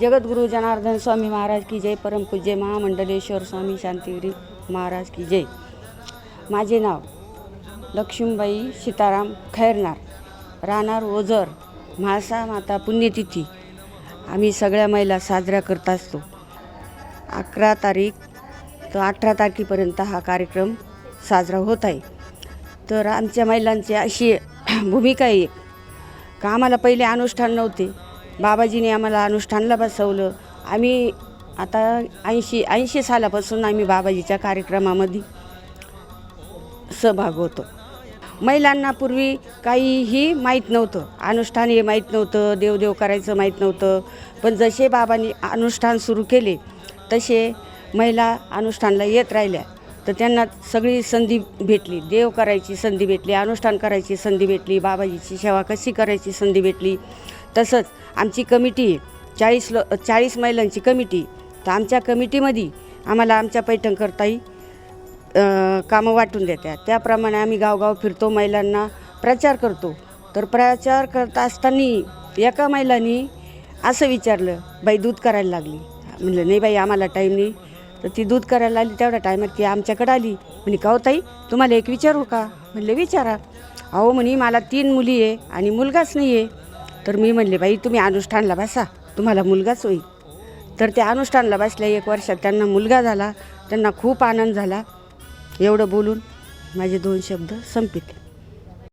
जगद्गुरु जनार्दन स्वामी महाराज की जय परमपूज्य महामंडलेश्वर स्वामी शांतिगिरी महाराज की जय. माझे नाव लक्ष्मीबाई सीताराम खैरनार राहणार ओझर म्हाळसा माता पुण्यतिथी. आम्ही सगळ्या महिला साजऱ्या करत असतो. अकरा तारीख तर अठरा तारखेपर्यंत हा कार्यक्रम साजरा होत आहे. तर आमच्या महिलांची अशी भूमिका आहे. का आम्हाला पहिले अनुष्ठान नव्हते. बाबाजीने आम्हाला अनुष्ठानला बसवलं. आम्ही आता ऐंशी ऐंशी सालापासून आम्ही बाबाजीच्या कार्यक्रमामध्ये सहभाग होतो. महिलांना पूर्वी काहीही माहीत नव्हतं. अनुष्ठान हे माहीत नव्हतं देवदेव करायचं माहीत नव्हतं. पण जसे बाबांनी अनुष्ठान सुरू केले तसे महिला अनुष्ठानला येत राहिल्या. तर त्यांना सगळी संधी भेटली. देव करायची संधी भेटली अनुष्ठान करायची संधी भेटली बाबाजीची सेवा कशी करायची संधी भेटली. तसंच आमची कमिटी आहे चाळीस लो चाळीस महिलांची कमिटी. तर आमच्या कमिटीमध्ये आम्हाला आमच्या पैठणकरताही कामं वाटून देत्या त्याप्रमाणे आम्ही गावगाव फिरतो महिलांना प्रचार करतो. तर प्रचार करत असताना एका महिलांनी असं विचारलं बाई दूध करायला लागली. म्हणलं नाही बाई आम्हाला टाईम नाही. तर ती दूध करायला आली तेवढ्या टायमात ती आमच्याकडे आली. म्हणे का ताई तुम्हाला एक विचारू का? म्हणले विचारा. अहो म्हणे मला तीन मुली आहे आणि मुलगाच नाही आहे तर मी म्हणले बाई तुम्ही अनुष्ठानला बसा तुम्हाला मुलगाच होईल. तर त्या अनुष्ठानला बसल्या एक वर्षात त्यांना मुलगा झाला त्यांना खूप आनंद झाला. एवढं बोलून माझे दोन शब्द संपित.